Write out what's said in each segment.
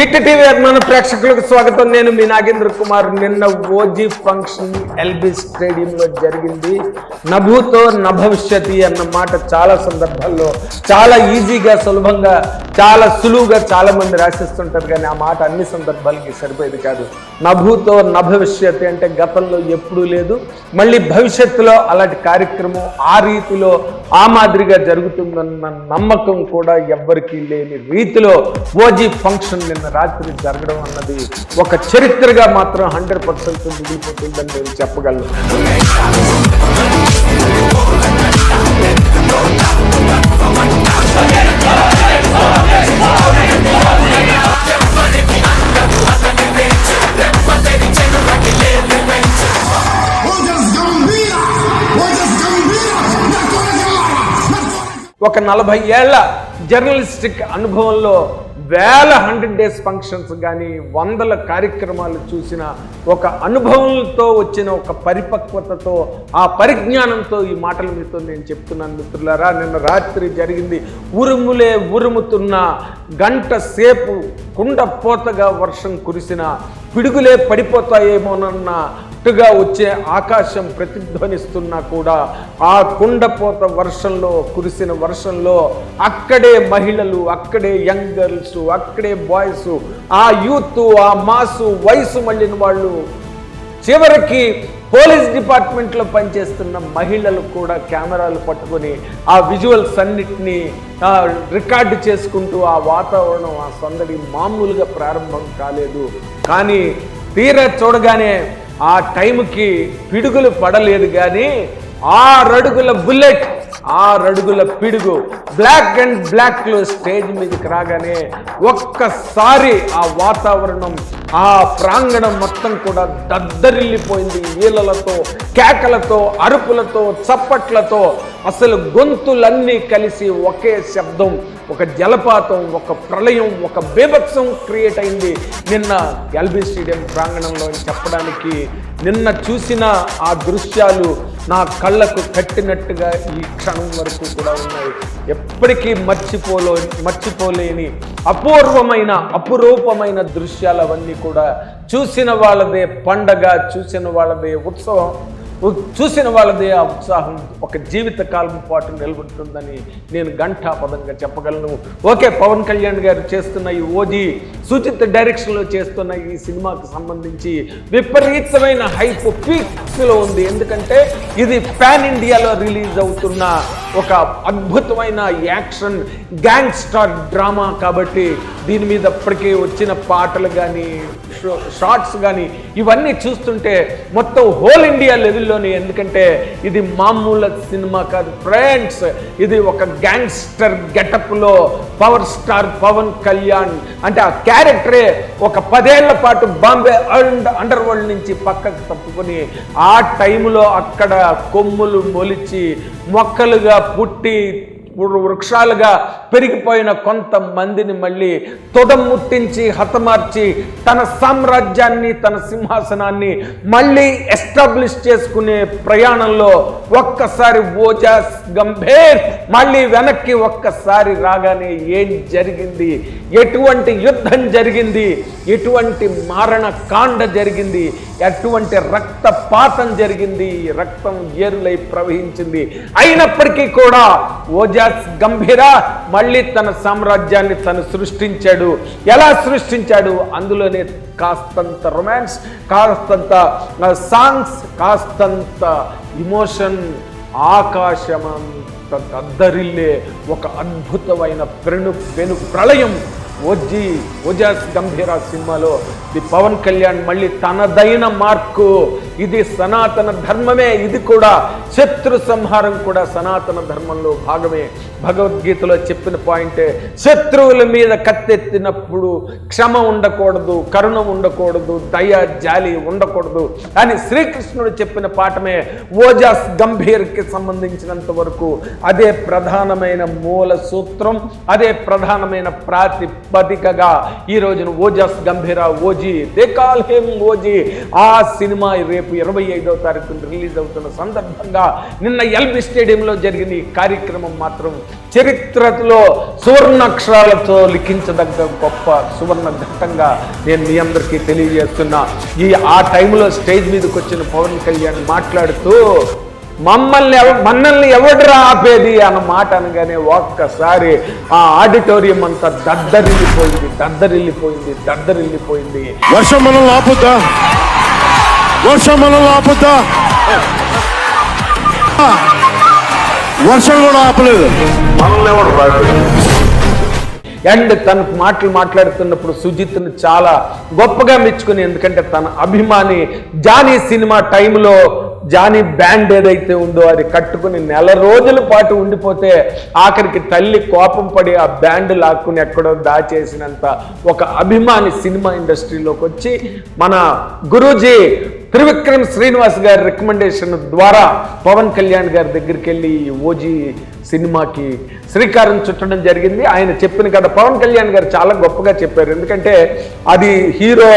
Hit TV అభిమాన ప్రేక్షకులకు స్వాగతం. నేను మీ నాగేంద్ర కుమార్. నిన్న ఓజీ ఫంక్షన్ ఎల్బీ స్టేడియంలో జరిగింది. నభూతో నభవిష్యతి అన్న మాట చాలా సందర్భాల్లో చాలా ఈజీగా సులభంగా చాలా సులువుగా చాలా మంది రాసిస్తుంటారు. కానీ ఆ మాట అన్ని సందర్భాలకి సరిపోయేది కాదు. నభూతో నభవిష్యతి అంటే గతంలో ఎప్పుడూ లేదు. మళ్ళీ భవిష్యత్తులో అలాంటి కార్యక్రమం ఆ రీతిలో ఆ మాదిరిగా జరుగుతుందన్న నమ్మకం కూడా ఎవ్వరికీ లేని రీతిలో ఓజీ ఫంక్షన్ నిన్న రాత్రి జరగడం అన్నది ఒక చరిత్రగా మాత్రం హండ్రెడ్ పర్సెంట్ మిగిలిపోతుందని నేను చెప్పగలను. Hojas ఒక నలభై ఏళ్ళ జర్నలిస్టిక్ అనుభవంలో వేల హండ్రెడ్ డేస్ ఫంక్షన్స్ కానీ వందల కార్యక్రమాలు చూసిన ఒక అనుభవంతో వచ్చిన ఒక పరిపక్వతతో ఆ పరిజ్ఞానంతో ఈ మాటలు మీతో నేను చెప్తున్నాను మిత్రులారా. నిన్న రాత్రి జరిగింది ఉరుములే ఉరుముతున్న గంట సేపు కుండపోతగా వర్షం కురిసిన పిడుగులే గా వచ్చే ఆకాశం ప్రతిధ్వనిస్తున్నా కూడా ఆ కుండపోత వర్షంలో కురిసిన వర్షంలో అక్కడే మహిళలు అక్కడే యంగ్ గర్ల్స్ అక్కడే బాయ్స్ ఆ యూత్ ఆ మాసు వయసు మళ్ళిన వాళ్ళు చివరికి పోలీస్ డిపార్ట్మెంట్లో పనిచేస్తున్న మహిళలు కూడా కెమెరాలు పట్టుకొని ఆ విజువల్స్ అన్నిటినీ రికార్డు చేసుకుంటూ ఆ వాతావరణం ఆ సందడి మామూలుగా ప్రారంభం కాలేదు. కానీ తీరా చూడగానే ఆ టైంకి పిడుగులు పడలేదు కానీ ఆరడుగుల బుల్లెట్ ఆరడుగుల పిడుగు బ్లాక్ అండ్ బ్లాక్లో స్టేజ్ మీదకి రాగానే ఒక్కసారి ఆ వాతావరణం ఆ ప్రాంగణం మొత్తం కూడా దద్దరిల్లిపోయింది. ఈలలతో కేకలతో అరుపులతో చప్పట్లతో అసలు గొంతులన్నీ కలిసి ఒకే శబ్దం ఒక జలపాతం ఒక ప్రళయం ఒక బీభత్సం క్రియేట్ అయింది. నిన్న ఎల్బీ స్టేడియం ప్రాంగణంలో చెప్పడానికి నిన్న చూసిన ఆ దృశ్యాలు నా కళ్ళకు కట్టినట్టుగా ఈ క్షణం వరకు కూడా ఉన్నాయి. ఎప్పటికీ మర్చిపోలో మర్చిపోలేని అపూర్వమైన అపురూపమైన దృశ్యాలు అవన్నీ కూడా చూసిన వాళ్ళదే పండగ చూసిన వాళ్ళదే ఉత్సవం. చూసిన వాళ్ళది ఆ ఉత్సాహం. ఒక జీవిత కాలం పాటు నిలబడుతుందని నేను ఘంటాపదంగా చెప్పగలను. ఓకే పవన్ కళ్యాణ్ గారు చేస్తున్న ఈ ఓజీ సుచిత్ డైరెక్షన్లో చేస్తున్న ఈ సినిమాకు సంబంధించి విపరీతమైన హైప్ పీక్స్లో ఉంది. ఎందుకంటే ఇది పాన్ ఇండియాలో రిలీజ్ అవుతున్న ఒక అద్భుతమైన యాక్షన్ గ్యాంగ్స్టర్ డ్రామా కాబట్టి దీని మీద ఇప్పటికే వచ్చిన పాటలు కానీ షార్ట్స్ కానీ ఇవన్నీ చూస్తుంటే మొత్తం హోల్ ఇండియా లెవెల్లోనే ఎందుకంటే ఇది మామూలు సినిమా కాదు. ఫ్రెండ్స్ ఇది ఒక గ్యాంగ్స్టర్ గెటప్లో పవర్ స్టార్ పవన్ కళ్యాణ్. అంటే ఆ క్యారెక్టరే ఒక పదేళ్ళ పాటు బాంబే అండ్ అండర్ వరల్డ్ నుంచి పక్కకు తప్పుకొని ఆ టైంలో అక్కడ కొమ్ములు మొలిచి మొక్కలుగా పుట్టి వృక్షాలుగా పెరిగిపోయిన కొంతమందిని మళ్ళీ తొడముట్టించి హతమార్చి తన సామ్రాజ్యాన్ని తన సింహాసనాన్ని మళ్ళీ ఎస్టాబ్లిష్ చేసుకునే ప్రయాణంలో ఒక్కసారి ఓజాస్ గంభీర్ మళ్ళీ వెనక్కి ఒక్కసారి రాగానే ఏం జరిగింది? ఎటువంటి యుద్ధం జరిగింది? ఎటువంటి మారణ కాండ జరిగింది? ఎటువంటి రక్తపాతం జరిగింది? రక్తం ఏరులై ప్రవహించింది. అయినప్పటికీ కూడా ఓజాస్ గంభీర మళ్ళీ తన సామ్రాజ్యాన్ని తను సృష్టించాడు. ఎలా సృష్టించాడు? అందులోనే కాస్తంత రొమాన్స్ కాస్తంత సాంగ్స్ కాస్తంత ఇమోషన్ ఆకాశమంత దద్దరిల్లే ఒక అద్భుతమైన పెను పెను ప్రళయం. ఓజీ ఓజాస్ గంభీర సినిమాలో ది పవన్ కళ్యాణ్ మళ్ళీ తనదైన మార్కు. ఇది సనాతన ధర్మమే ఇది కూడా శత్రు సంహారం కూడా సనాతన ధర్మంలో భాగమే. భగవద్గీతలో చెప్పిన పాయింటే శత్రువుల మీద కత్తెత్తినప్పుడు క్షమ ఉండకూడదు కరుణ ఉండకూడదు దయ జాలి ఉండకూడదు అని శ్రీకృష్ణుడు చెప్పిన పాఠమే ఓజాస్ గంభీర్కి సంబంధించినంత వరకు. అదే ప్రధానమైన మూల సూత్రం అదే ప్రధానమైన ప్రాతిపదికగా ఈ రోజున Ojas Gambheera OG they call him OG. ఆ సినిమా రేపు రేపు ఇరవై ఐదవ తారీఖున రిలీజ్ అవుతున్న సందర్భంగా నిన్న ఎల్బి స్టేడియంలో జరిగిన ఈ కార్యక్రమం మాత్రం చరిత్రలో సువర్ణాక్షరాలతో లిఖించదగ్గ గొప్ప సువర్ణ ఘట్టంగా నేను మీ అందరికీ తెలియజేస్తున్నా. ఈ ఆ టైంలో స్టేజ్ మీదకి వచ్చిన పవన్ కళ్యాణ్ మాట్లాడుతూ మమ్మల్ని మనల్ని ఎవడరా ఆపేది? అన్న మాట అనగానే ఒక్కసారి ఆ ఆడిటోరియం అంతా దద్దరిల్లిపోయింది దద్దరిల్లిపోయింది దద్దరిల్లిపోయింది. వర్షం మనం ఆపుద్దా? వర్షం మనల్ని ఆపుద్దా వర్షం కూడా ఆపలేదు. అండ్ తన మాటలు మాట్లాడుతున్నప్పుడు సుజిత్ను చాలా గొప్పగా మెచ్చుకుని ఎందుకంటే తన అభిమాని జానీ సినిమా టైంలో జానీ బ్యాండ్ ఏదైతే ఉందో అది కట్టుకుని నెల రోజుల పాటు ఉండిపోతే ఆఖరికి తల్లి కోపం పడి ఆ బ్యాండ్ లాక్కుని ఎక్కడో దాచేసినంత ఒక అభిమాని సినిమా ఇండస్ట్రీలోకి వచ్చి మన గురూజీ త్రివిక్రమ్ శ్రీనివాస్ గారి రికమెండేషన్ ద్వారా పవన్ కళ్యాణ్ గారి దగ్గరికి వెళ్ళి ఓజీ సినిమాకి శ్రీకారం చుట్టడం జరిగింది. ఆయన చెప్పిన కదా పవన్ కళ్యాణ్ గారు చాలా గొప్పగా చెప్పారు. ఎందుకంటే అది హీరో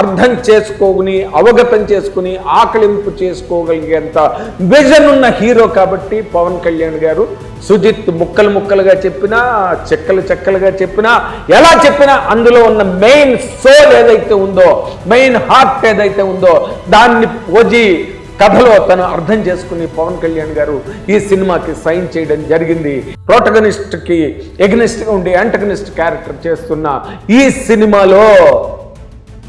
అర్థం చేసుకోని అవగతం చేసుకుని ఆకలింపు చేసుకోగలిగేంత విజన్ ఉన్న హీరో కాబట్టి పవన్ కళ్యాణ్ గారు. సుజిత్ ముక్కలు ముక్కలుగా చెప్పినా చెక్కలు చెక్కలుగా చెప్పినా ఎలా చెప్పినా అందులో ఉన్న మెయిన్ సోల్ ఏదైతే ఉందో మెయిన్ హార్ట్ ఏదైతే ఉందో దాన్ని పోజి కథలో తను అర్థం చేసుకుని పవన్ కళ్యాణ్ గారు ఈ సినిమాకి సైన్ చేయడం జరిగింది. ప్రోటగనిస్ట్కి ఎగ్నిస్ట్గా ఉండి యాంటగనిస్ట్ క్యారెక్టర్ చేస్తున్న ఈ సినిమాలో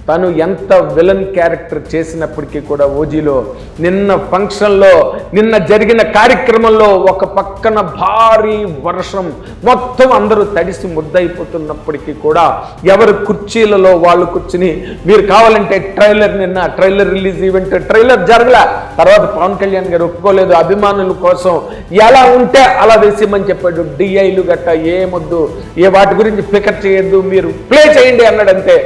తను ఎంత విలన్ క్యారెక్టర్ చేసినప్పటికీ కూడా ఓజీలో నిన్న ఫంక్షన్లో నిన్న జరిగిన కార్యక్రమంలో ఒక పక్కన భారీ వర్షం మొత్తం అందరూ తడిసి ముద్దయిపోతున్నప్పటికీ కూడా ఎవరు కుర్చీలలో వాళ్ళు కూర్చుని మీరు కావాలంటే ట్రైలర్ నిన్న ట్రైలర్ రిలీజ్ ఈవెంట్ ట్రైలర్ జరగలే. తర్వాత పవన్ కళ్యాణ్ గారు ఒప్పుకోలేదు అభిమానుల కోసం ఎలా ఉంటే అలా వేసేయమని చెప్పాడు. డిఐలు గట్ట ఏమొద్దు ఏ వాటి గురించి పికప్ చేయొద్దు మీరు ప్లే చేయండి అన్నాడంతే.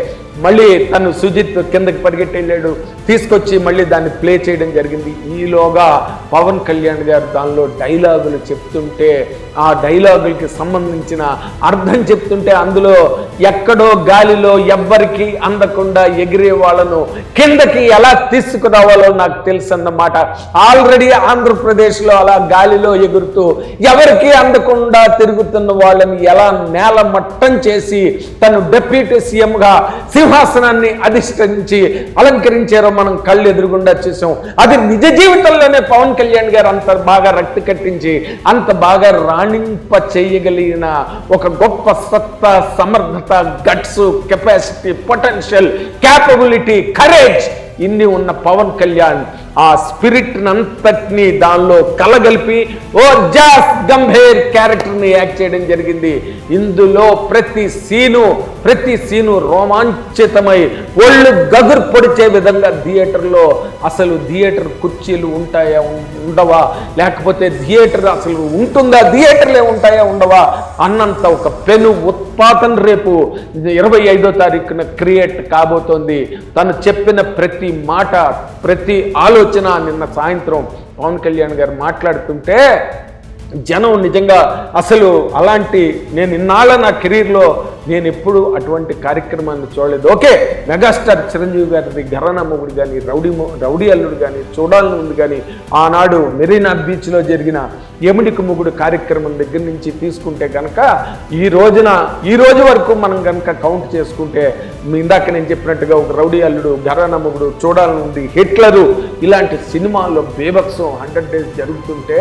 మళ్ళీ తను సుజిత్ కిందకి పరిగెట్టి వెళ్ళాడు. తీసుకొచ్చి మళ్ళీ దాన్ని ప్లే చేయడం జరిగింది. ఈలోగా పవన్ కళ్యాణ్ గారు దానిలో డైలాగులు చెప్తుంటే ఆ డైలాగులకి సంబంధించిన అర్థం చెప్తుంటే అందులో ఎక్కడో గాలిలో ఎవ్వరికి అందకుండా ఎగిరే వాళ్ళను కిందకి ఎలా తీసుకురావాలో నాకు తెలుసు అన్నమాట ఆల్రెడీ ఆంధ్రప్రదేశ్లో అలా గాలిలో ఎగురుతూ ఎవరికి అందకుండా తిరుగుతున్న వాళ్ళని ఎలా నేల మట్టం చేసి తను డెప్యూటీ సీఎంగా శివ సింహాసనాన్ని అధిష్ఠించి అలంకరించారో మనం కళ్ళు ఎదురుగుండా చూసాం. అది నిజ జీవితంలోనే పవన్ కళ్యాణ్ గారు అంత బాగా రక్తి కట్టించి అంత బాగా రాణింప చేయగలిగిన ఒక గొప్ప సత్తా సమర్థత guts capacity potential capability courage ఇన్ని ఉన్న పవన్ కళ్యాణ్ ఆ స్పిరిట్ అంతటిని దానిలో కలగలిపి ఓ జాస్ గంభీర్ క్యారెక్టర్ని యాక్ట్ చేయడం జరిగింది. ఇందులో ప్రతి సీను ప్రతి సీను రోమాంచితమై ఒళ్ళు గగురు పొడిచే విధంగా థియేటర్లో అసలు థియేటర్ కుర్చీలు ఉంటాయా ఉండవా? లేకపోతే థియేటర్ అసలు ఉంటుందా? థియేటర్లే ఉంటాయా ఉండవా? అన్నంత ఒక పెను ఉత్పాతం రేపు ఇరవై ఐదో తారీఖున క్రియేట్ కాబోతోంది. తను చెప్పిన ప్రతి మాట ప్రతి ఆలోచన నిన్న సాయంత్రం పవన్ కళ్యాణ్ గారు మాట్లాడుతుంటే జనం నిజంగా అసలు అలాంటి నేను ఇన్నాళ్ళ నా కెరీర్లో నేను ఎప్పుడు అటువంటి కార్యక్రమాన్ని చూడలేదు. ఓకే మెగాస్టార్ చిరంజీవి గారిది ఘరానా మొగుడు కానీ రౌడీ రౌడీ అల్లుడు కానీ చూడాలని ఉంది కానీ ఆనాడు మెరీనా బీచ్లో జరిగిన ఎముడికి మొగుడు కార్యక్రమం దగ్గర నుంచి తీసుకుంటే కనుక ఈ రోజున ఈ రోజు వరకు మనం కనుక కౌంట్ చేసుకుంటే మీ ఇందాక నేను చెప్పినట్టుగా ఒక రౌడీ అల్లుడు ఘరానా మొగుడు చూడాలని ఉంది. హిట్లరు ఇలాంటి సినిమాల్లో బీభత్సం హండ్రెడ్ డేస్ జరుగుతుంటే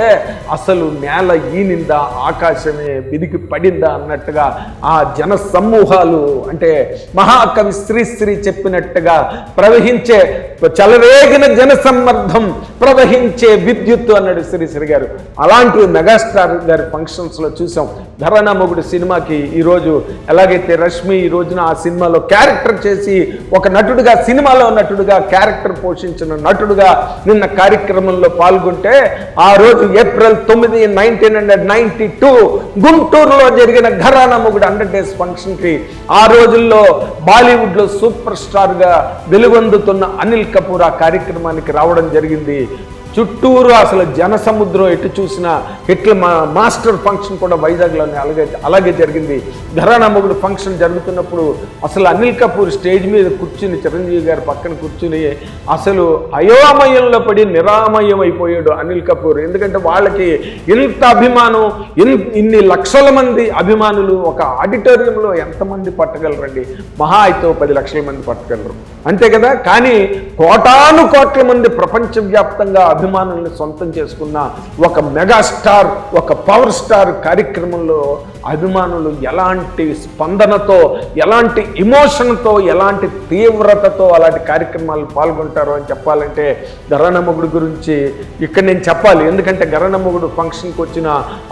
అసలు నేల ఈనిందా ఆకాశమే విదికి పడిందా అన్నట్టుగా ఆ జన సమూహాలు అంటే మహాకవి శ్రీశ్రీ చెప్పినట్టుగా ప్రవహించే చలవేగిన జనసమ్మర్ధం ప్రవహించే విద్యుత్ అన్నాడు శ్రీశ్రీ గారు. అలాంటి మెగాస్టార్ గారి ఫంక్షన్స్లో చూసాం. ధరణా మొగుడు సినిమాకి ఈరోజు ఎలాగైతే రష్మి ఈ రోజున ఆ సినిమాలో క్యారెక్టర్ చేసి ఒక నటుడుగా సినిమాలో నటుడుగా క్యారెక్టర్ పోషించిన నటుడుగా నిన్న కార్యక్రమంలో పాల్గొంటే ఆ రోజు ఏప్రిల్ తొమ్మిది నైన్టీన్ హండ్రెడ్ నైన్టీ టూ గుంటూరులో జరిగిన ఘరానా మొగుడు హండ్రెడ్ డేస్ ఫంక్షన్కి ఆ రోజుల్లో బాలీవుడ్లో సూపర్ స్టార్గా వెలుగొందుతున్న అనిల్ కపూర్ ఆ కార్యక్రమానికి రావడం జరిగింది. చుట్టూరు అసలు జన సముద్రం ఎటు చూసినా ఇట్లా మా మాస్టర్ ఫంక్షన్ కూడా వైజాగ్లోనే అలాగే అలాగే జరిగింది. ఘరానా మొగుడు ఫంక్షన్ జరుగుతున్నప్పుడు అసలు అనిల్ కపూర్ స్టేజ్ మీద కూర్చుని చిరంజీవి గారి పక్కన కూర్చుని అసలు అయోమయంలో పడి నిరామయం అయిపోయాడు అనిల్ కపూర్. ఎందుకంటే వాళ్ళకి ఇంత అభిమానం ఇన్ని లక్షల మంది అభిమానులు ఒక ఆడిటోరియంలో ఎంతమంది పట్టగలరండి? మహా అయితే పది లక్షల మంది పట్టగలరు. అంతే కదా? కానీ కోటాను కోట్ల మంది ప్రపంచవ్యాప్తంగా అభిమానుల్ని సొంతం చేసుకున్న ఒక మెగాస్టార్ ఒక పవర్ స్టార్ కార్యక్రమంలో అభిమానులు ఎలాంటి స్పందనతో ఎలాంటి ఇమోషన్తో ఎలాంటి తీవ్రతతో అలాంటి కార్యక్రమాలు పాల్గొంటారో అని చెప్పాలంటే గరణమ్మగుడు గురించి ఇక్కడ నేను చెప్పాలి. ఎందుకంటే గరణమ్మగుడు ఫంక్షన్కి వచ్చిన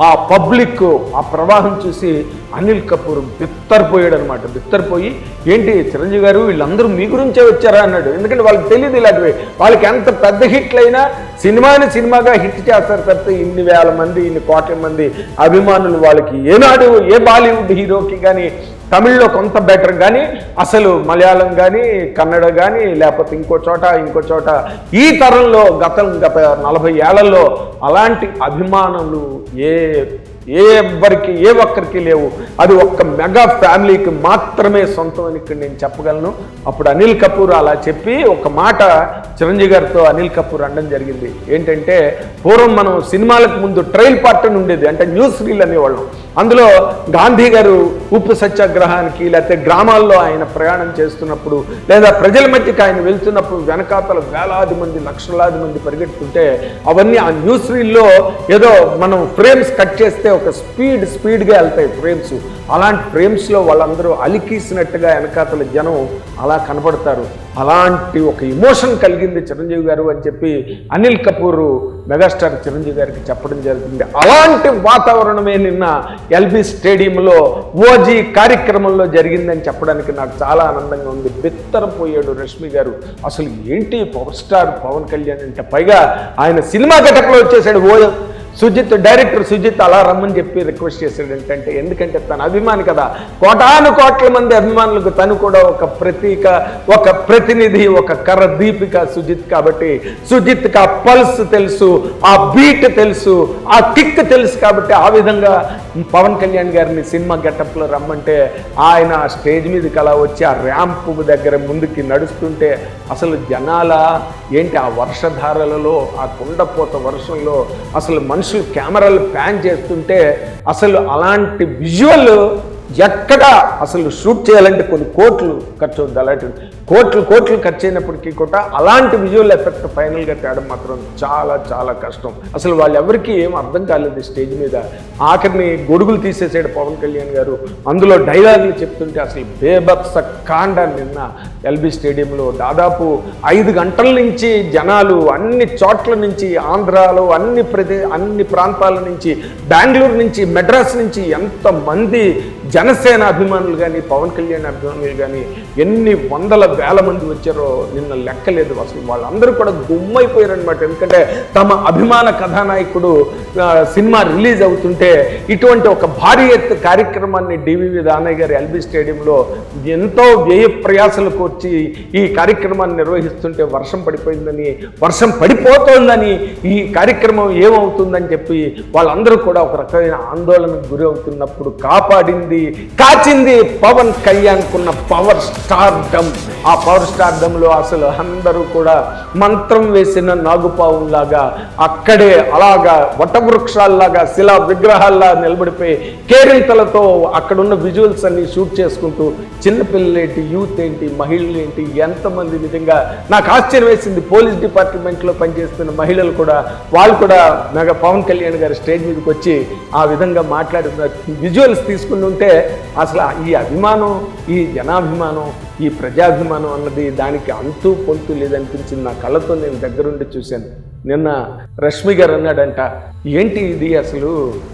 ఆ పబ్లిక్ ఆ ప్రవాహం చూసి అనిల్ కపూర్ బిత్తరిపోయాడు అనమాట బిత్తరిపోయి ఏంటి చిరంజీవి గారు వీళ్ళందరూ మీ గురించే వచ్చారా? అన్నాడు. ఎందుకంటే వాళ్ళకి తెలియదు ఇలాంటివి. వాళ్ళకి ఎంత పెద్ద హిట్లైనా సినిమాని సినిమాగా హిట్ చేస్తారు తప్పితే ఇన్ని వేల మంది ఇన్ని కోట్ల మంది అభిమానులు వాళ్ళకి ఏనాడు ఏ బాలీవుడ్ హీరోకి కానీ తమిళ్ళో కొంత బెటర్ కానీ అసలు మలయాళం కానీ కన్నడ కానీ లేకపోతే ఇంకో చోట ఇంకో చోట ఈ తరంలో గతం గత నలభై ఏళ్ళలో అలాంటి అభిమానులు ఏ ఏ ఎవ్వరికి ఏ ఒక్కరికి లేవు. అది ఒక్క మెగా ఫ్యామిలీకి మాత్రమే సొంతం అని ఇక్కడ నేను చెప్పగలను. అప్పుడు అనిల్ కపూర్ అలా చెప్పి ఒక మాట చిరంజీవి గారితో అనిల్ కపూర్ అనడం జరిగింది. ఏంటంటే పూర్వం మనం సినిమాలకు ముందు ట్రైల్ పార్ట్ అని ఉండేది అంటే న్యూస్ రీల్ అనేవాళ్ళం. అందులో గాంధీ గారు ఉప్పు సత్యాగ్రహానికి లేకపోతే గ్రామాల్లో ఆయన ప్రయాణం చేస్తున్నప్పుడు లేదా ప్రజల మధ్యకి ఆయన వెళ్తున్నప్పుడు వెనకాతల వేలాది మంది లక్షలాది మంది పరిగెట్టుకుంటే అవన్నీ ఆ న్యూస్ రీల్లో ఏదో మనం ఫ్రేమ్స్ కట్ చేస్తే ఒక స్పీడ్ స్పీడ్గా వెళ్తాయి ఫ్రేమ్స్. అలాంటి ఫ్రేమ్స్లో వాళ్ళందరూ అలికీసినట్టుగా వెనకాతల జనం అలా కనబడతారు అలాంటి ఒక ఇమోషన్ కలిగింది చిరంజీవి గారు అని చెప్పి అనిల్ కపూర్ మెగాస్టార్ చిరంజీవి గారికి చెప్పడం జరుగుతుంది అలాంటి వాతావరణమే నిన్న ఎల్బీ స్టేడియంలో ఓజీ కార్యక్రమంలో జరిగిందని చెప్పడానికి నాకు చాలా ఆనందంగా ఉంది. బిత్తరపోయాడు రష్మి గారు. అసలు ఏంటి పవర్ స్టార్ పవన్ కళ్యాణ్ అంటే పైగా ఆయన సినిమా ఘటకలో వచ్చేసాడు ఓ సుజిత్ డైరెక్టర్ సుజిత్ అలా రమ్మని చెప్పి రిక్వెస్ట్ చేశాడు ఏంటంటే ఎందుకంటే తన అభిమాని కదా. కోటాను కోట్ల మంది అభిమానులకు తను కూడా ఒక ప్రతీక ఒక ప్రతినిధి ఒక కర్ర దీపిక సుజిత్ కాబట్టి సుజిత్ ఆ పల్స్ తెలుసు ఆ బీట్ తెలుసు ఆ కిక్ తెలుసు కాబట్టి ఆ విధంగా పవన్ కళ్యాణ్ గారిని సినిమా గెటప్లో రమ్మంటే ఆయన ఆ స్టేజ్ మీదకి అలా వచ్చి ఆ ర్యాంప్ దగ్గర ముందుకి నడుస్తుంటే అసలు జనాల ఏంటి ఆ వర్షధారలలో ఆ కుండపోత వర్షంలో అసలు మనుషులు కెమెరాలు ప్యాన్ చేస్తుంటే అసలు అలాంటి విజువల్ ఎక్కడ అసలు షూట్ చేయాలంటే కొన్ని కోట్లు ఖర్చు అవుతుంది అలాంటి కోట్లు కోట్లు ఖర్చు అయినప్పటికీ కూడా అలాంటి విజువల్ ఎఫెక్ట్ ఫైనల్గా తేడం మాత్రం చాలా చాలా కష్టం. అసలు వాళ్ళు ఎవరికి ఏం అర్థం కాలేదు స్టేజ్ మీద. ఆఖరిని గొడుగులు తీసేసాడు పవన్ కళ్యాణ్ గారు. అందులో డైలాగులు చెప్తుంటే అసలు బేబత్స కాండ నిన్న ఎల్బీ స్టేడియంలో. దాదాపు ఐదు గంటల నుంచి జనాలు అన్ని చోట్ల నుంచి ఆంధ్రాలో అన్ని ప్రదే అన్ని ప్రాంతాల నుంచి బెంగళూరు నుంచి మెడ్రాస్ నుంచి ఎంతమంది జనసేన అభిమానులు కానీ పవన్ కళ్యాణ్ అభిమానులు కానీ ఎన్ని వందల వేల మంది వచ్చారో నిన్న లెక్కలేదు అసలు. వాళ్ళందరూ కూడా గుమ్మైపోయారనమాట ఎందుకంటే తమ అభిమాన కథానాయకుడు సినిమా రిలీజ్ అవుతుంటే ఇటువంటి ఒక భారీ ఎత్తు కార్యక్రమాన్ని డివివి దానయ్య గారి ఎల్బీ స్టేడియంలో ఎంతో వ్యయ ప్రయాసలు కూర్చి ఈ కార్యక్రమాన్ని నిర్వహిస్తుంటే వర్షం పడిపోయిందని వర్షం పడిపోతోందని ఈ కార్యక్రమం ఏమవుతుందని చెప్పి వాళ్ళందరూ కూడా ఒక రకమైన ఆందోళనకు గురి అవుతున్నప్పుడు కాపాడింది కాచింది పవన్ కళ్యాణ్కున్న పవర్ స్టార్డమ్. ఆ పవర్ స్టార్డంలో అసలు అందరూ కూడా మంత్రం వేసిన నాగుపావులాగా అక్కడే అలాగా వటవృక్షాల్లాగా శిలా విగ్రహాల్లా నిలబడిపోయి కేరింతలతో అక్కడున్న విజువల్స్ అన్ని షూట్ చేసుకుంటూ చిన్నపిల్లలేంటి యూత్ ఏంటి మహిళలు ఏంటి ఎంతమంది నిజంగా నాకు ఆశ్చర్యం వేసింది. పోలీస్ డిపార్ట్మెంట్లో పనిచేస్తున్న మహిళలు కూడా వాళ్ళు కూడా మెగా పవన్ కళ్యాణ్ గారి స్టేజ్ మీదకి వచ్చి ఆ విధంగా మాట్లాడుతున్న విజువల్స్ తీసుకుని ఉంటే అసలు ఈ అభిమానం ఈ జనాభిమానం ఈ ప్రజాభిమానం అన్నది దానికి అంతు పొంతు లేదనిపించింది. నా కళ్ళతో నేను దగ్గరుండి చూశాను. నిన్న రష్మి గారు అన్నాడంట ఏంటి ఇది అసలు?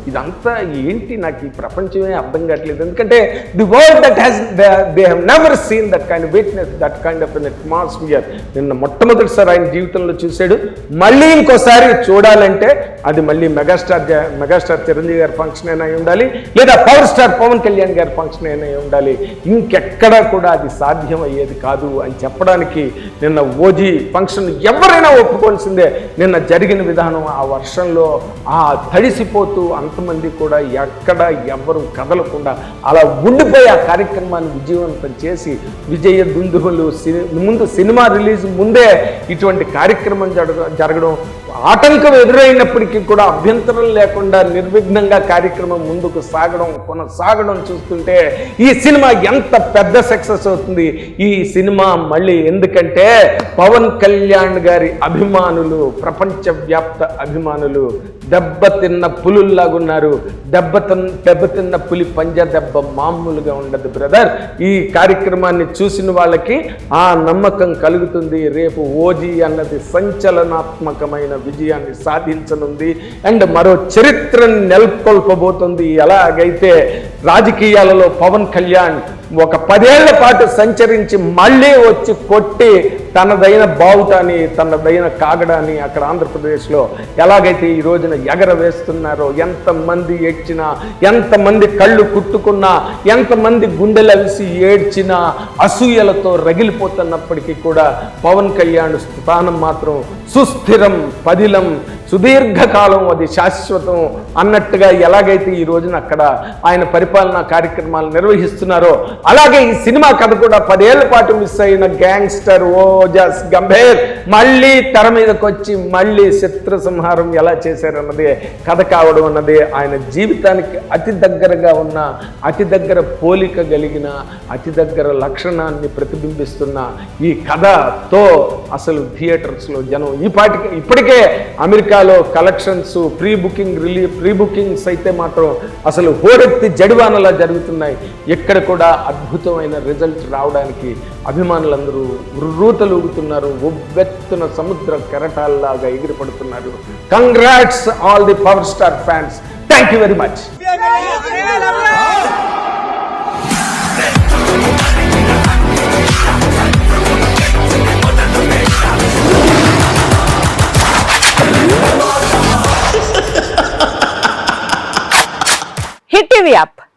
ఇదంతా ఏంటి? నాకు ఈ ప్రపంచమే అర్థం కావట్లేదు. ఎందుకంటే the world that has they have never seen that kind witness that kind of atmosphere నిన్న మొట్టమొదటిసారి ఆయన జీవితంలో చూశాడు. మళ్ళీ ఇంకోసారి చూడాలంటే అది మళ్ళీ మెగాస్టార్ మెగాస్టార్ చిరంజీవి గారి ఫంక్షన్ అయినా అయి ఉండాలి లేదా పవర్ స్టార్ పవన్ కళ్యాణ్ గారి ఫంక్షన్ అయినా అయి ఉండాలి. ఇంకెక్కడా కూడా అది సాధ్యం అయ్యేది కాదు అని చెప్పడానికి నిన్న ఓజీ ఫంక్షన్ ఎవరైనా ఒప్పుకోవాల్సిందే. నిన్న జరిగిన విధానం ఆ వర్షంలో ఆ తడిసిపోతూ అంతమంది కూడా ఎక్కడ ఎవ్వరు కదలకుండా అలా ఉండిపోయి ఆ కార్యక్రమాన్ని విజయవంతం చేసి విజయ దుందుహులు సిని ముందు సినిమా రిలీజ్ ముందే ఇటువంటి కార్యక్రమం జరగడం ఆటంకం ఎదురైనప్పటికీ కూడా అభ్యంతరం లేకుండా నిర్విఘ్నంగా కార్యక్రమం ముందుకు సాగడం కొనసాగడం చూస్తుంటే ఈ సినిమా ఎంత పెద్ద సక్సెస్ అవుతుంది. ఈ సినిమా మళ్ళీ ఎందుకంటే పవన్ కళ్యాణ్ గారి అభిమానులు ప్రపంచవ్యాప్త అభిమానులు దెబ్బతిన్న పులుల్లాగున్నారు. దెబ్బతిన్ దెబ్బతిన్న పులి పంజ దెబ్బ మామూలుగా ఉండదు బ్రదర్. ఈ కార్యక్రమాన్ని చూసిన వాళ్ళకి ఆ నమ్మకం కలుగుతుంది. రేపు ఓజీ అన్నది సంచలనాత్మకమైన విజయాన్ని సాధించనుంది. అండ్ మరో చరిత్రను నెలకొల్పబోతుంది. ఎలాగైతే రాజకీయాలలో పవన్ కళ్యాణ్ ఒక పదేళ్ళ పాటు సంచరించి మళ్ళీ వచ్చి కొట్టి తనదైన బావుటాని తనదైన కాగడాని అక్కడ ఆంధ్రప్రదేశ్లో ఎలాగైతే ఈ రోజున ఎగర వేస్తున్నారో ఎంతమంది ఏడ్చినా ఎంతమంది కళ్ళు కుట్టుకున్నా ఎంతమంది గుండెలు అలిసి ఏడ్చినా అసూయలతో రగిలిపోతున్నప్పటికీ కూడా పవన్ కళ్యాణ్ స్థానం మాత్రం సుస్థిరం పదిలం సుదీర్ఘకాలం అది శాశ్వతం అన్నట్టుగా ఎలాగైతే ఈ రోజున అక్కడ ఆయన పరిపాలనా కార్యక్రమాలు నిర్వహిస్తున్నారో అలాగే ఈ సినిమా కథ కూడా పదేళ్ళ పాటు మిస్ అయిన గ్యాంగ్స్టర్ ఓ గంభీర్. మళ్ళీ తెర మీదకి వచ్చి మళ్ళీ శత్రు సంహారం ఎలా చేశారన్నది కథ కావడం అన్నది ఆయన జీవితానికి అతి దగ్గరగా ఉన్న అతి దగ్గర పోలిక కలిగిన అతి దగ్గర లక్షణాన్ని ప్రతిబింబిస్తున్న ఈ కథతో అసలు థియేటర్స్లో జనం ఈ పాటికి ఇప్పటికే అమెరికాలో కలెక్షన్స్ ప్రీ బుకింగ్ రిలీ ప్రీ బుకింగ్స్ అయితే మాత్రం అసలు హోరెత్తి జడివానలా జరుగుతున్నాయి. ఎక్కడ కూడా అద్భుతమైన రిజల్ట్ రావడానికి అభిమానులందరూ ఉర్రూతలూగుతున్నారు ఉవ్వెత్తున సముద్ర కెరటాల్లాగా ఎగిరిపడుతున్నారు. Congrats all the power star fans thank you very much hit TV app